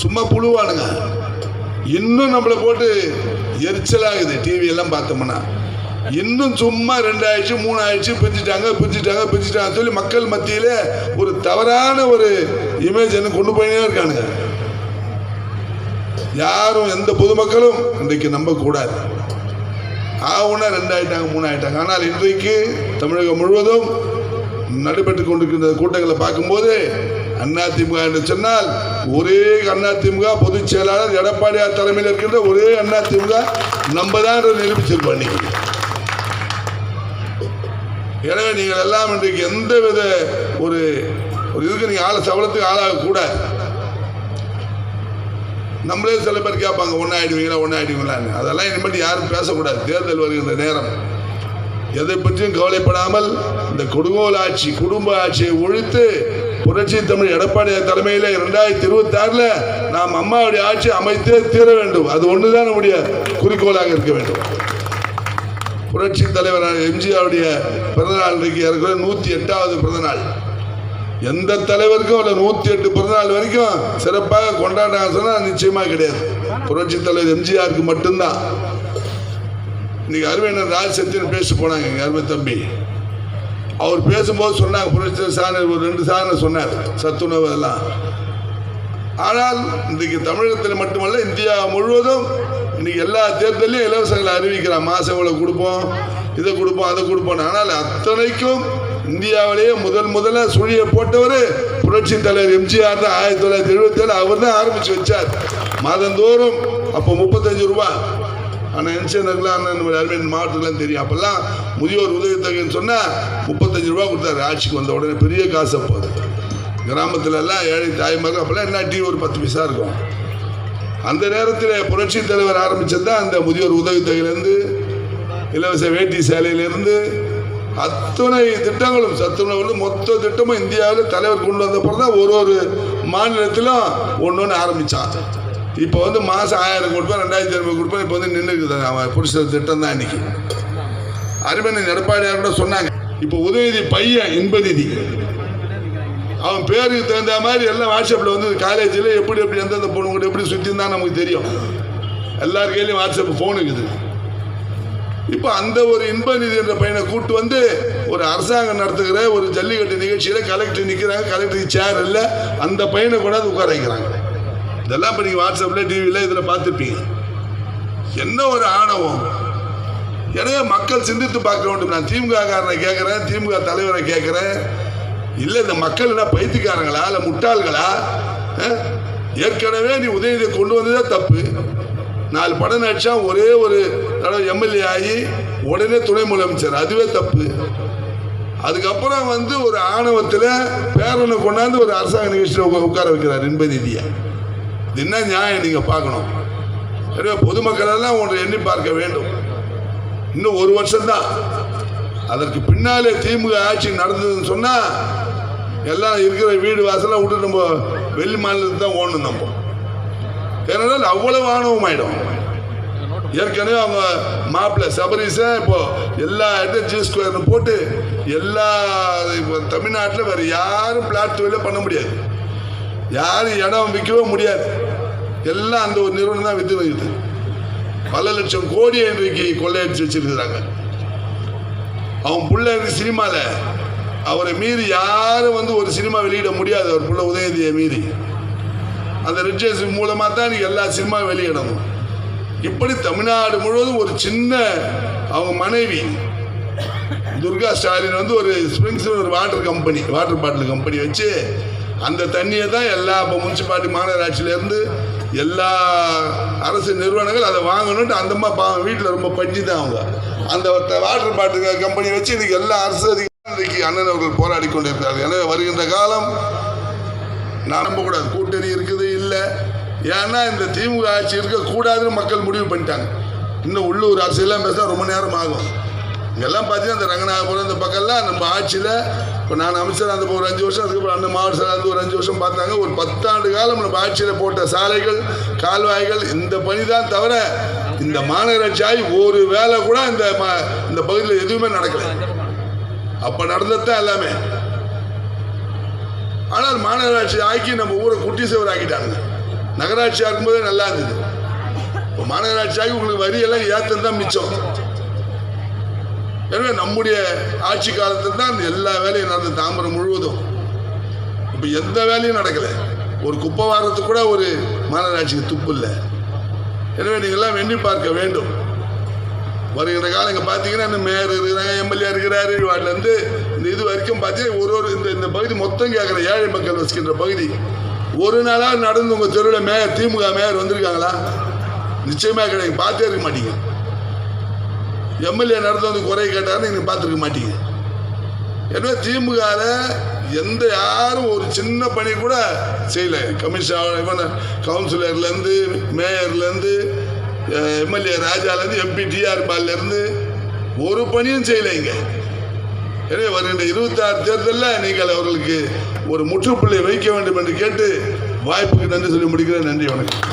சும்மா புழுவானுங்க. இன்னும் நம்மளை போட்டு எரிச்சலாகுது. டிவி எல்லாம் பார்த்தோம்னா. இன்னும் சும்மா ரெண்டு ஆயிடுச்சு மூணு ஆயிடுச்சு பிரிச்சுட்டாங்க பிரிச்சுட்டாங்க பிரிச்சுட்டாங்க சொல்லி மக்கள் மத்தியில ஒரு தவறான ஒரு இமேஜ் என்ன கொண்டு போயினே இருக்கானுங்க. யாரும் எந்த பொதுமக்களும் இன்றைக்கு நம்பக்கூடாது. ஆகுனா ரெண்டு ஆயிட்டாங்க மூணு ஆயிட்டாங்க ஆனால் இன்றைக்கு தமிழகம் முழுவதும் நடைபெற்று கொண்டிருக்கின்ற கூட்டங்களை பார்க்கும்போது அதிமுக என்று சொன்னால் ஒரே அதிமுக பொதுச் செயலாளர் எடப்பாடியார் தலைமையில் இருக்கின்ற ஒரே அதிமுக நம்ம தான் நிரூபிச்சிருப்போம் இன்னைக்கு எனவே நீங்கள் எல்லாம் இன்றைக்கு எந்த வித ஒரு ஒரு இதுக்கு நீங்கள் ஆளை சவலத்துக்கு ஆளாகக்கூடாது நம்மளே சில பேர் கேட்பாங்க ஒன்றா ஆயிடுவீங்களா ஒன்றா ஆயிடுவீங்களான்னு அதெல்லாம் இனிமேட்டு யாரும் பேசக்கூடாது. தேர்தல் வருகின்ற நேரம். எதை பற்றியும் கவலைப்படாமல் இந்த கொடுங்கோல் ஆட்சி குடும்ப ஆட்சியை ஒழித்து புரட்சி தமிழ் எடப்பாடி தலைமையில் இரண்டாயிரத்தி இருபத்தி ஆறுல நாம் அம்மாவுடைய ஆட்சி அமைத்தே தீர வேண்டும். அது ஒன்றுதான் நம்முடைய குறிக்கோளாக இருக்க வேண்டும். புரட்சி தலைவர் எம்ஜிஆருடைய பிறந்தநாள் இன்றைக்கு இருக்கிற நூற்றி எட்டாவது பிறந்தநாள். எந்த தலைவருக்கும் இல்லை நூற்றி எட்டு பிறந்தநாள் வரைக்கும் சிறப்பாக கொண்டாட சொன்னால் நிச்சயமாக கிடையாது. புரட்சி தலைவர் எம்ஜிஆருக்கு மட்டும்தான். இன்னைக்கு அருமையண்ணன் ராஜசத்தியன் பேச போனாங்க எங்கள் அருமை தம்பி. அவர் பேசும்போது சொன்னாங்க புரட்சி சாணர் ஒரு ரெண்டு சாதனை சொன்னார் சத்துணவு எல்லாம் ஆனால் இன்றைக்கு தமிழகத்தில் மட்டுமல்ல இந்தியா முழுவதும் இன்னைக்கு எல்லா தேர்தலையும் இலவசங்களை அறிவிக்கிறான் மாதம் இவ்வளோ கொடுப்போம் இதை கொடுப்போம் அதை கொடுப்போம் ஆனால் அத்தனைக்கும் இந்தியாவிலேயே முதல் முதல்ல சுழியை போட்டவர் புரட்சி தலைவர் எம்ஜிஆர் தான். ஆயிரத்தி தொள்ளாயிரத்தி எழுபத்தி ஏழு அவர் தான் ஆரம்பித்து வச்சார். மாதந்தோறும் அப்போ முப்பத்தஞ்சு ரூபாய். ஆனால் என்சிஎன்லாம் அண்ணன் நம்ம அருமையின் மாவட்டத்துலாம் தெரியும். அப்போல்லாம் முதியோர் உதவித்தொகைன்னு சொன்னால் முப்பத்தஞ்சு ரூபா கொடுத்தாரு. ஆட்சிக்கு வந்த உடனே பெரிய காசு அப்போ அது. கிராமத்துல எல்லாம் ஏழை தாய்மார்கள் அப்போல்லாம் என்ன டீ ஒரு பத்து பைசா இருக்கும். அந்த நேரத்தில் புரட்சி தலைவர் ஆரம்பித்தது தான் அந்த முதியோர் உதவித்தொகையிலேருந்து இலவச வேட்டி சேலையிலேருந்து அத்தனை திட்டங்களும் சத்துணவு மொத்த திட்டமும் இந்தியாவில் தலைவர் கொண்டு வந்த பிறகு தான் ஒரு ஒரு மாநிலத்திலும் ஒன்று ஒன்று ஆரம்பித்தான் இப்போ வந்து மாதம் ஆயிரம் கொடுப்பேன் ரெண்டாயிரத்தி ஐநூறு கொடுப்பேன் இப்போ வந்து நின்றுக்குது அவன் புருஷ திட்டம் தான் இன்னைக்கு. அருமன் எடப்பாடியார் கூட சொன்னாங்க. இப்போ உதயநிதி பையன் இன்பநிதி. அவன் பேருக்கு தகுந்த மாதிரி எல்லாம் வாட்ஸ்அப்பில் வந்து காலேஜில் எப்படி எப்படி எந்தெந்த பொண்ணு கூட எப்படி சுற்றி தான் நமக்கு தெரியும். எல்லார் கையிலையும் வாட்ஸ்அப் ஃபோன் இருக்குது. இப்போ அந்த ஒரு இன்பநிதி என்ற பையனை கூட்டு வந்து ஒரு அரசாங்கம் நடத்துகிற ஒரு ஜல்லிக்கட்டு நிகழ்ச்சியில் கலெக்டர் நிற்கிறாங்க கலெக்டருக்கு சேர் இல்லை அந்த பையனை கூட உட்கார வைக்கிறாங்க. இதெல்லாம் இப்போ நீங்கள் வாட்ஸ்அப்பில் டிவியில் இதில் பார்த்துருப்பீங்க. என்ன ஒரு ஆணவம். எனவே மக்கள் சிந்தித்து பார்க்க வேண்டும். நான் திமுக காரனை கேட்குறேன் திமுக தலைவரை கேட்குறேன் இல்லை இந்த மக்கள் என்ன பைத்தியக்காரங்களா? இல்லை முட்டாள்களா? ஏற்கனவே நீ உதயநிதியை கொண்டு வந்ததே தப்பு. நாலு படம் நடிச்சா ஒரே ஒரு தடவை எம்எல்ஏ ஆகி உடனே துணை முதலமைச்சர். அதுவே தப்பு. அதுக்கப்புறம் வந்து ஒரு ஆணவத்தில் பேரனை கொண்டாந்து ஒரு அரசாங்க நிகழ்ச்சியில் உட்கா- உட்கார வைக்கிறார் இன்பநிதியை இது என்ன நியாயம் நீங்கள் பார்க்கணும்? எனவே பொதுமக்கள் எல்லாம் ஒன்று எண்ணி பார்க்க வேண்டும். இன்னும் ஒரு வருஷம்தான். அதற்கு பின்னாலே திமுக ஆட்சி நடந்ததுன்னு சொன்னால் எல்லாம் இருக்கிற வீடு வாசலாம் விட்டு நம்ம வெளி மாநிலத்துக்கு தான் ஓடணும் நம்ம. ஏனென்றால் அவ்வளவு ஆணவம் ஆயிடும். ஏற்கனவே அவங்க மாப்பிள்ளை சபரிசை இப்போ எல்லா இடத்தையும் ஜி ஸ்கொயர்னு போட்டு எல்லா இப்போ தமிழ்நாட்டில் வேறு யாரும் பிளாட் தொழிலே பண்ண முடியாது. யாரும் இடம் விற்கவே முடியாது. எல்லாம் அந்த ஒரு நிறுவனம் தான் வித்து இருக்குது பல லட்சம் கோடியை இன்றைக்கு கொள்ளையடிச்சு வச்சிருக்கிறாங்க. அவன் புள்ள இருக்கு சினிமாவில் அவரை மீறி யாரும் வந்து ஒரு சினிமா வெளியிட முடியாது அவர் புள்ள உதயநிதியை மீறி. அந்த ரிச்சர்ஸ் மூலமாக தான் இன்றைக்கி எல்லா சினிமா வெளியிடணும். இப்படி தமிழ்நாடு முழுவதும் ஒரு சின்ன அவங்க மனைவி துர்கா ஸ்டாலின் வந்து ஒரு ஸ்ப்ரிங்ஸ் ஒரு water company water bottle company வச்சு அந்த தண்ணியை தான் எல்லா இப்போ முனிசிபாலிட்டி மாநகராட்சியிலேருந்து எல்லா அரசு நிறுவனங்கள் அதை வாங்கணுன்ட்டு அந்த அம்மா பாவம் வீட்டில் ரொம்ப பஞ்சு தான் அவங்க. அந்த வாட்டர் பாட்டில் கம்பெனி வச்சு இன்னைக்கு எல்லா அரசு அதிகாரிகளும் அண்ணன் அவர்கள் போராடி கொண்டிருக்கிறார்கள். எனவே வருகின்ற காலம் நான் நம்பக்கூடாது. கூட்டணி இருக்குது இல்லை. ஏன்னா இந்த திமுக ஆட்சி இருக்கக்கூடாதுன்னு மக்கள் முடிவு பண்ணிட்டாங்க. இன்னும் உள்ளூர் அரசியெல்லாம் பேசினா ரொம்ப நேரம் ஆகும். இங்கெல்லாம் பார்த்தீங்கன்னா இந்த ரங்கநாதபுரம் இந்த பக்கம்லாம் நம்ம ஆட்சியில் இப்போ நான் அமைச்சராக அந்த ஒரு அஞ்சு வருஷம் அதுக்கப்புறம் அண்ணன் மாவட்ட இருந்து ஒரு அஞ்சு வருஷம் பார்த்தாங்க. ஒரு பத்தாண்டு காலம் நம்ம ஆட்சியில் போட்ட சாலைகள் கால்வாய்கள் இந்த பணி தான் தவிர இந்த மாநகராட்சி ஆகி ஒரு வேலை கூட இந்த ம- இந்த பகுதியில் எதுவுமே நடக்கல. அப்போ நடந்தது தான் எல்லாமே. ஆனால் மாநகராட்சி ஆக்கி நம்ம ஊரை குட்டி சேவர் ஆக்கிட்டாங்க நகராட்சியாக இருக்கும்போதே நல்லா இருந்தது. இப்போ மாநகராட்சி ஆகி உங்களுக்கு வரியெல்லாம் ஏற்றம் தான் மிச்சம். எனவே நம்முடைய ஆட்சி காலத்தில் தான் எல்லா வேலையும் நடந்தது தாம்பரம் முழுவதும். இப்போ எந்த வேலையும் நடக்கலை. ஒரு குப்பை வாரத்துக்கு கூட ஒரு மாநகராட்சிக்கு துப்பு இல்லை. எனவே நீங்கள்லாம் எண்ணி பார்க்க வேண்டும். வருகிற காலம் இங்கே பார்த்தீங்கன்னா இந்த மேயர் இருக்கிறாங்க எம்எல்ஏ இருக்கிறாரு வார்டிலேருந்து இந்த இது வரைக்கும் பார்த்தீங்கன்னா ஒரு ஒரு இந்த இந்த பகுதி மொத்தம் கேட்குற ஏழை மக்கள் வசிக்கின்ற பகுதி. ஒரு நாளாக நடந்து உங்கள் தெருவில் மேயர் திமுக மேயர் வந்திருக்காங்களா? நிச்சயமாக கிடையாது பார்த்தே இருக்க மாட்டீங்க. எம்எல்ஏ நடந்து வந்து குறை கேட்டாருன்னு நீங்கள் பார்த்துருக்க மாட்டீங்க. எனவே திமுகவில் எந்த யாரும் ஒரு சின்ன பணி கூட செய்யல. கமிஷன் இவன் கவுன்சிலர்லேருந்து மேயர்லேருந்து எம்எல்ஏ ராஜாலேருந்து எம்பி டிஆர் பால்லேருந்து ஒரு பணியும் செய்யலை இங்கே. எனவே வருகின்ற இருபத்தாறு தேர்தலில் நீங்கள் அவர்களுக்கு ஒரு முற்றுப்புள்ளி வைக்க வேண்டும் என்று கேட்டு வாய்ப்புக்கு நன்றி சொல்லி முடிக்கிறேன். நன்றி வணக்கம்.